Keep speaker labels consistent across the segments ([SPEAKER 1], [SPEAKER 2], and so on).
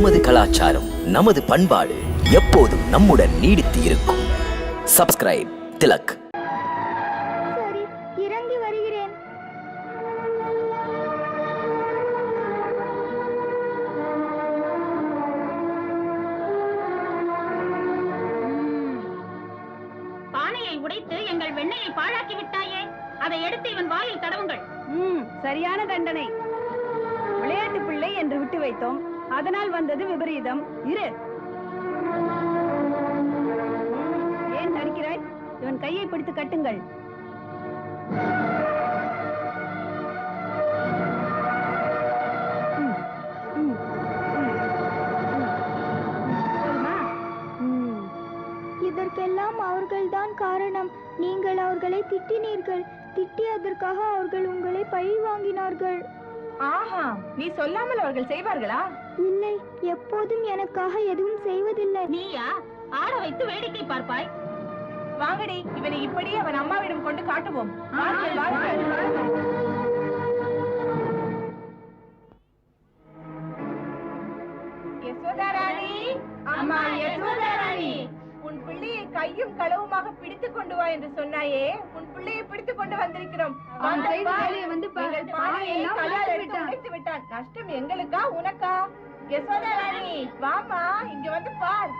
[SPEAKER 1] நமது கலாச்சாரம் நமது பண்பாடு எப்போதும் நம்முடன் நீடித்து இருக்கும் சப்ஸ்கிரைப் திலக்.
[SPEAKER 2] சரி இறங்கி வருகிறேன்.
[SPEAKER 3] பானையை உடைத்து எங்கள் வெண்ணெயை பாழாக்கி விட்டாயே? அதை எடுத்து இவன் வாயில் தடவுங்கள்.
[SPEAKER 4] ம் சரியான தண்டனை. விளையாட்டு பிள்ளை என்று விட்டு வைத்தோம். அதனால் வந்தது விபரீதம். இரு. ஏன் தடுக்கிறாய்? இவன் கையை பிடித்து கட்டுங்கள்.
[SPEAKER 2] இதற்கெல்லாம் அவர்கள்தான் காரணம். நீங்கள் அவர்களை திட்டினீர்கள். திட்டியதற்காக அவர்கள் உங்களை பழி வாங்கினார்கள்.
[SPEAKER 4] ஆஹா நீ சொல்லாமல் அவர்கள் செய்வார்களா?
[SPEAKER 2] இல்லை எப்போதும் எனக்காக எதுவும் செய்வதில்லை.
[SPEAKER 3] நீயா? ஆட வைத்து வேடிக்கை பார்ப்பாய்.
[SPEAKER 4] வாங்கடி இவனை இப்படி அவன் அம்மாவிடம் கொண்டு காட்டுவோம். யசோதாராணி அம்மா யசோதாராணி. உன் பிள்ளையை கையும் களவுமாக பிடித்துக் கொண்டு வா என்று சொன்னாயே. உன் பிள்ளையை பிடித்துக் கொண்டு வந்திருக்கிறோம். வந்து
[SPEAKER 5] பானையெல்லாம்
[SPEAKER 4] கல்லால் எடுத்து
[SPEAKER 5] விட்டான்.
[SPEAKER 4] நஷ்டம் எங்களுக்கா உனக்கா? யசோதா ராணி வாமா இங்க வந்து பார்.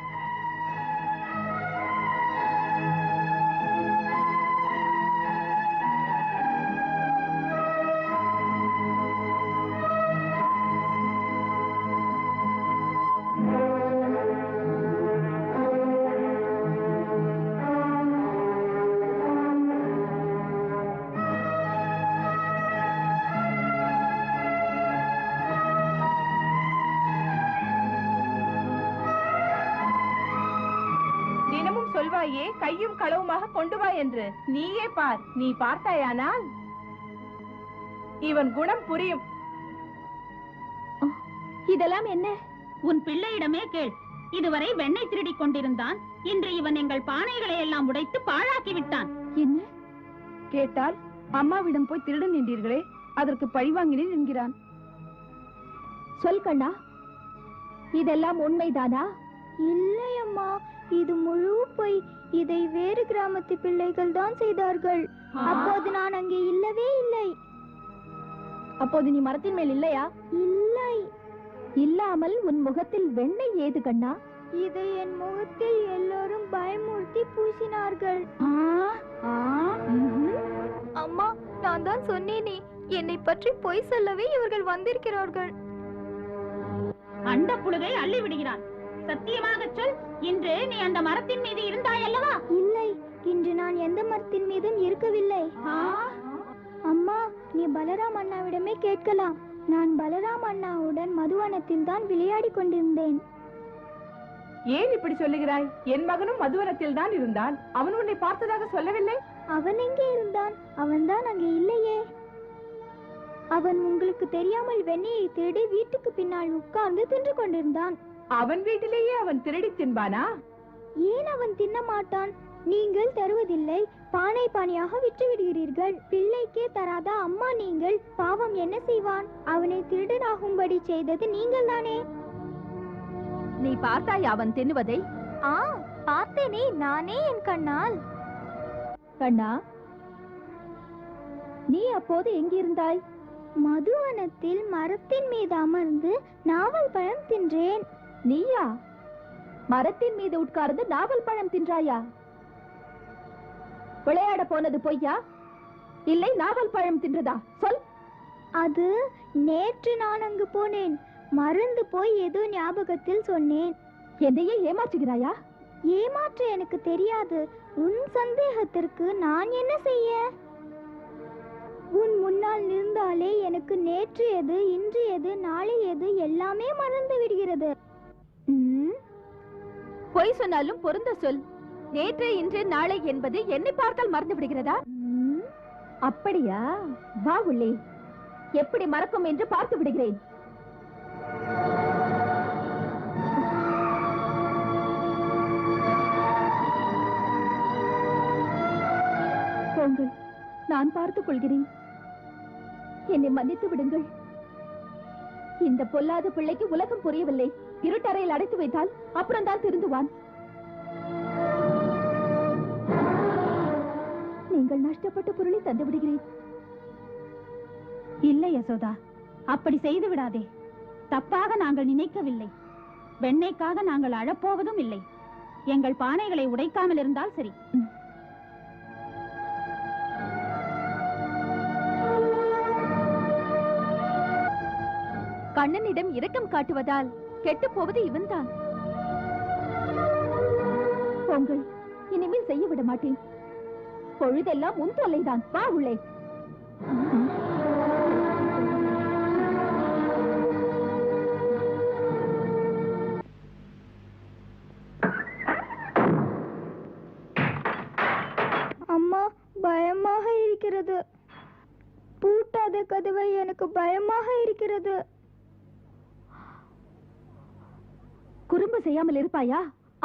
[SPEAKER 4] கையும் களவுமாக கொண்டு வா என்று நீயே பார். நீ பார்த்தாயானால்? இவன் குணம் புரியும்.
[SPEAKER 2] இதெல்லாம் என்ன?
[SPEAKER 3] உன் பிள்ளையிடமே கேள். இதுவரை வெண்ணெய் திருடிக் கொண்டிருந்தான். இன்று இவன் எங்கள் பானைகளை எல்லாம் உடைத்து பாழாக்கி விட்டான்.
[SPEAKER 4] என்ன? கேட்டால் அம்மாவிடம் போய் திருட நின்றீர்களே அதற்கு பழிவாங்கினேன் என்கிறான்.
[SPEAKER 2] சொல் கண்ணா. இதெல்லாம் உண்மைதானா? இல்லை அம்மா இது முழு பொய். இதை வேறு கிராமத்து பிள்ளைகள் தான் செய்தார்கள். அப்போது நான் அங்கே இல்லவே இல்லை. அப்போது நீ மரத்தின் மேல் இல்லையா? இல்லை. இல்லாமல் உன் முகத்தில் வெண்ணெய் ஏது கண்ணா? இதை என் முகத்தில் எல்லோரும் பயமுறுத்தி பூசினார்கள். அம்மா நான் தான் சொன்னேனே. என்னை பற்றி பொய் சொல்லவே இவர்கள் வந்திருக்கிறார்கள்.
[SPEAKER 3] அண்ட புழுகை அள்ளி விடுகிறான். சத்தியமாக சொல். இன்று நீ அந்த மரத்தின் மீது இருந்தாய் அல்லவா
[SPEAKER 2] இல்லை. இன்று நான் எந்த மரத்தின் மீதும் இருக்கவில்லை. அம்மா நீ பலராம் அண்ணாவிடமே கேட்கலாம். நான் பலராம் அண்ணாவுடன் மதுவனத்தில் தான் விளையாடிக் கொண்டிருந்தேன்.
[SPEAKER 4] ஏன் இப்படி சொல்லுகிறாய்? என் மகனும் மதுவனத்தில் தான் இருந்தான். அவன் உன்னை பார்த்ததாக சொல்லவில்லை?
[SPEAKER 2] அவன் எங்கே இருந்தான்? அவன்தான் அங்கே இல்லையே. அவன் உங்களுக்கு தெரியாமல் வெண்ணெயை திருடி வீட்டுக்கு பின்னால் உட்கார்ந்து தின்று கொண்டிருந்தான்.
[SPEAKER 4] அவன் வீட்டிலேயே அவன் திருடி தின்பானா?
[SPEAKER 2] ஏன் அவன் தின்ன மாட்டான்? நீங்கள் தருவதில்லை. பானை பானையாக விற்று விடுகிறீர்கள் பிள்ளைக்கே தராத அம்மா நீங்கள் பாவம் என்ன செய்வான்? அவனை திருடனாகும்படி செய்தது நீங்கள் தானே
[SPEAKER 4] நீ பார்த்தாய் அவன் தின்னுவதை?
[SPEAKER 2] ஆ பார்த்தேனே. நானே என் கண்ணால். கண்ணா நீ அப்போது எங்கிருந்தாய்? மதுவனத்தில் மரத்தின் மீது அமர்ந்து நாவல் பழம் தின்றேன். நீயா? மரத்தின் மீது உட்கார்ந்து நாவல் பழம் தின்றாயா? விளையாட போனது பொய்யா? இல்லை நாவல் பழம் தின்றதா? சொல். அது நேற்று நான் அங்கு போனேன். மறந்து போய் ஏதோ ஞாபகத்தில் சொன்னேன். என்னையே ஏமாற்றுகிறாயா? ஏமாற்ற எனக்கு தெரியாது. உன் சந்தேகத்திற்கு நான் என்ன செய்ய? உன் முன்னால் நின்றாலே எனக்கு நேற்று எது இன்று எது நாளை எது எல்லாமே மறந்து விடுகிறது. பொய் சொன்னாலும் பொருந்த சொல். நேற்று இன்று நாளை என்பது என்னை பார்த்தால் மறந்து விடுகிறதா? அப்படியா? வா உள்ளே. எப்படி மறக்கும் என்று பார்த்து விடுகிறேன். போங்கள் நான் பார்த்துக் கொள்கிறேன். என்னை மன்னித்து விடுங்கள். இந்த பொல்லாத பிள்ளைக்கு உலகம் புரியவில்லை. இருட்டறையில் அடைத்து வைத்தால் அப்புறம் தான் திருந்துவான். நீங்கள் நஷ்டப்பட்ட பொருளை தந்து விடுகிறேன்.
[SPEAKER 3] இல்லை யசோதா. அப்படி செய்து விடாதே. தப்பாக நாங்கள் நினைக்கவில்லை. வெண்ணெய்க்காக நாங்கள் அழப்போவதும் இல்லை. எங்கள் பானைகளை உடைக்காமல் இருந்தால் சரி.
[SPEAKER 2] கண்ணனிடம் இரக்கம் காட்டுவதால் கெட்டுப் போவது இவன்தான். பொங்கல் இனிமேல் செய்ய விட மாட்டேன். பொழுதெல்லாம் உன் தொல்லைதான். வா உள்ளே. அம்மா பயமாக இருக்கிறது. பூட்டாத கதவை எனக்கு பயமாக இருக்கிறது. குறும்பு செய்யாமல் இருப்பாயா?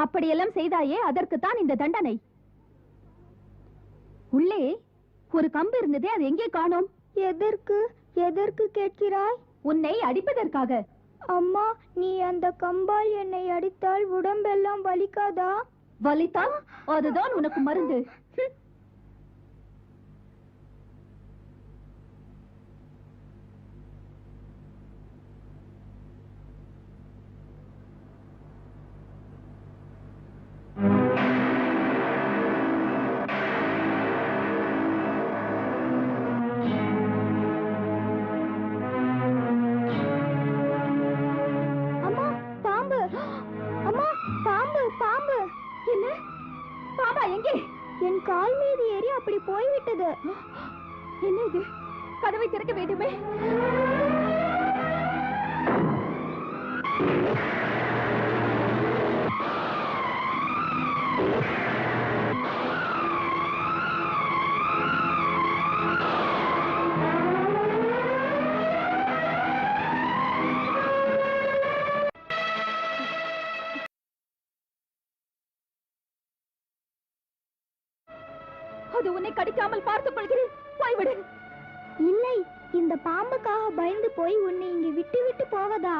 [SPEAKER 2] அப்படியெல்லாம் செய்தாயே அதற்குத்தான் இந்த தண்டனை. உள்ளே ஒரு கம்பு இருந்ததே அது எங்கே காணோம்? எதற்கு? எதற்கு கேட்கிறாய்? உன்னை அடிப்பதற்காக. அம்மா நீ அந்த கம்பால் என்னை அடித்தால் உடம்பெல்லாம் வலிக்காதா? வலித்தால் அதுதான் உனக்கு மருந்து. அப்படி போய்விட்டது. என்ன இது? கதவை திறக்க வேண்டுமே? அது உன்னை கடிக்காமல் பார்த்துக் கொள்கிறேன். போய்விடு. இல்லை இந்த பாம்புக்காக பயந்து போய் உன்னை இங்கு விட்டு விட்டு போவதா?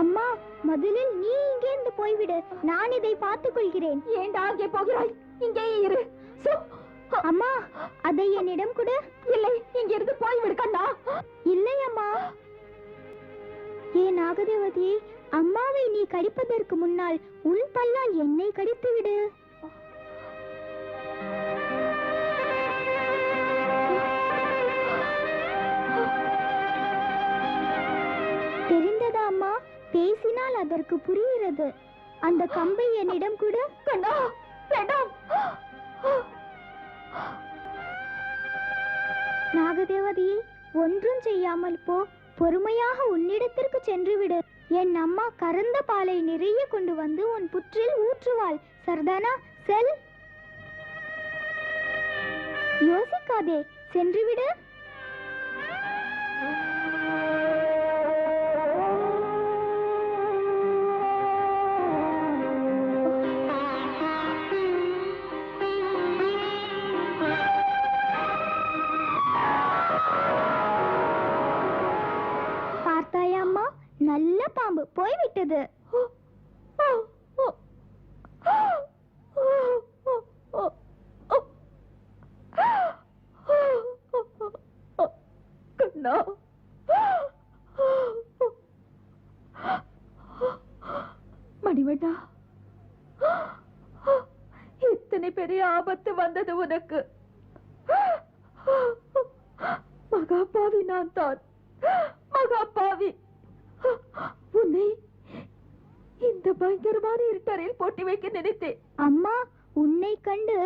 [SPEAKER 2] அம்மா முதலில் நீ இங்கேருந்து போய்விடு. நான் இதை பார்த்துக் கொள்கிறேன். ஏண்டா அங்கே போகிறாய்? இங்கேயே இரு. அம்மா அதை என்னிடம் கொடு. இல்லை இங்கிருந்து போய்விடு கண்ணா. இல்லை அம்மா. ஏ நாகதேவதி அம்மாவை நீ கடிப்பதற்கு முன்னால் உன் பல்லால் என்னை கடித்து விடு பேசினால் அதற்கு புரிகிறது. அந்த கம்பை என்னிடம் கூட. கண்ணா வேண்டாம் நாகதேவதியை ஒன்றும் செய்யாமல் போ. பொறுமையாக உன்னிடத்திற்கு சென்று விடு என் அம்மா கறந்த பாலை நிறைய கொண்டு வந்து உன் புற்றில் ஊற்றுவாள். சர்தானா செல். யோசிக்காதே. சென்று மணிவண்ணா இத்தனை பெரிய ஆபத்து வந்தது உனக்கு. மகாபாவி நான் தான். மகாபாவி. உன்னை இந்த பயங்கரமான இருட்டறையில் போட்டி வைக்க நினைத்தேன். அம்மா உன்னை கண்டு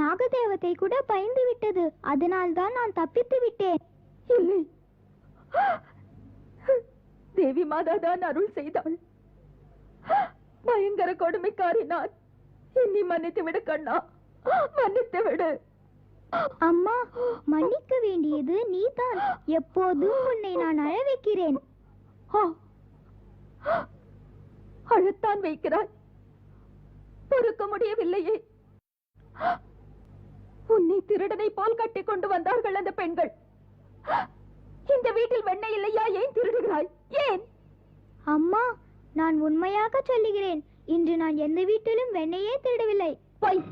[SPEAKER 2] நாகதேவதை கூட பயந்து விட்டது. அதனால் தான் நான் தப்பித்து விட்டேன். இல்லை. தேவி மாதா தான் அருள் செய்தாள். பயங்கர கொடுமைக்காரி நான் என்னை மன்னித்து விடு கண்ணா. மன்னித்து விடு. அம்மா மன்னிக்க வேண்டியது நீதான். எப்போதும் உன்னை நான் அழ வைக்கிறேன். அழத்தான் வைக்கிறாய். பொறுக்க முடியவில்லையே. உன்னை திருடனை போல் கட்டி கொண்டு வந்தார்கள் அந்த பெண்கள். இந்த வீட்டில் வெண்ணெய் இல்லையா? ஏன் திருடுகிறாய்? ஏன்? அம்மா நான் உண்மையாக சொல்லுகிறேன். இன்று நான் எந்த வீட்டிலும் வெண்ணையே திருடவில்லை. பொய்.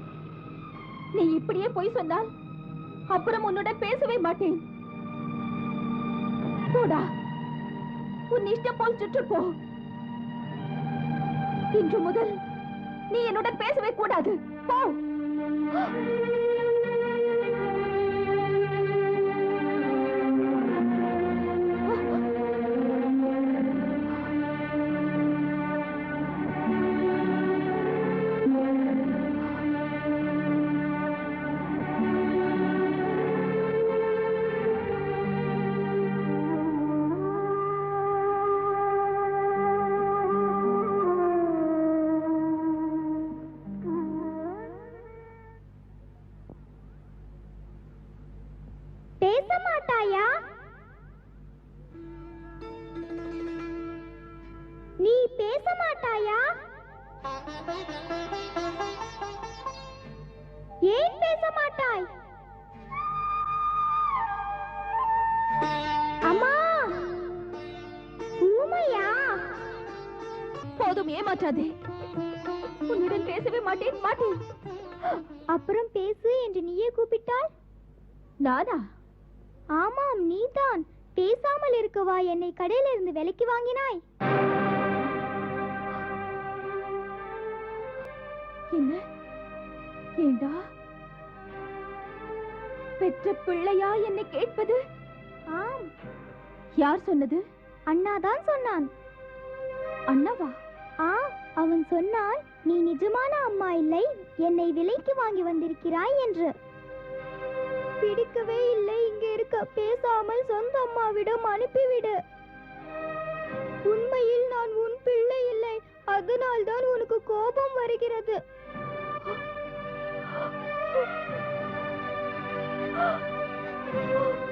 [SPEAKER 2] நீ இப்படியே பொய் சொன்னால் அப்புறம் உன்னுடன் பேசவே மாட்டேன். போடா. உன் இஷ்டம் போல் சுற்று போ. இன்று முதல் நீ என்னுடன் பேசவே கூடாது. போ. போதும் ஏமாற்றாதே. உன்னுடன் பேசவே மாட்டேன் மாட்டேன் அப்புறம் பேசு என்று நீயே கூப்பிட்டால்? நானா? ஆமாம் நீதான். பேசாமல் இருக்கவா என்னை கடையில இருந்து விலைக்கு வாங்கினாய். என்ன? ஏண்டா? பெற்ற பிள்ளையா என்னை கேட்பது? ஆம். யார் சொன்னது? அண்ணாதான் சொன்னான். அண்ணாவா? ஆ அவன் சொன்னான் நீ நிஜமான அம்மா இல்லை என்னை விலைக்கு வாங்கி வந்திருக்கிறாய் என்று. பிடிக்கவே இல்லை இங்க இருக்க பேசாமல் சொந்த அம்மாவிடம் அனுப்பிவிடு. உண்மையில் நான் உன் பிள்ளை இல்லை அதனால் தான் உனக்கு கோபம் வருகிறது. Oh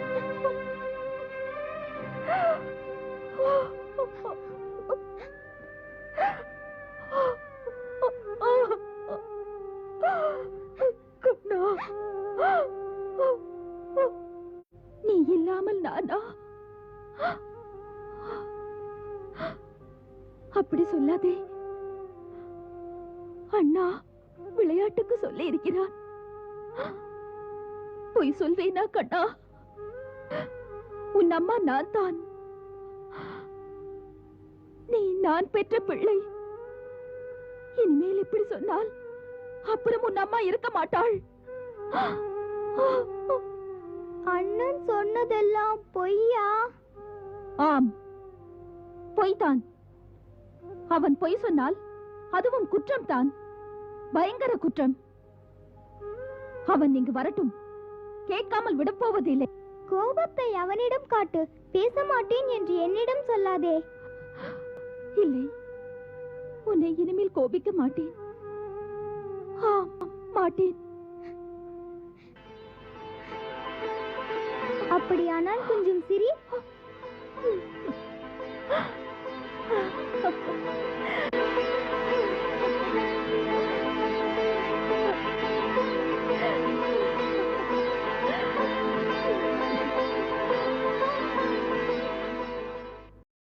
[SPEAKER 2] அப்படி சொல்லாதே. அண்ணா விளையாட்டுக்கு சொல்லி இருக்கிறான் பொய் சொல்வேனா கண்ணா? உன் அம்மா நான் தான் நீ நான் பெற்ற பிள்ளை. இனிமேல் இப்படி சொன்னால் அப்புறம் உன் அம்மா இருக்க மாட்டாள். அண்ணன் சொன்னதெல்லாம் பொய்யா? ஆம். பொய்தான். அவன் பொய் சொன்னால் அதுவும் குற்றம் தான் பயங்கர குற்றம். அவன் இங்கு வரட்டும். கேட்காமல் விடப்போவதில்லை கோபத்தை அவனிடம் காட்டு. பேச மாட்டேன் என்று என்னிடம் சொல்லாதே. இல்லை. உன்னை இனிமேல் கோபிக்க மாட்டேன். மாட்டேன். அப்படியானால் கொஞ்சம் சிரி. パパ。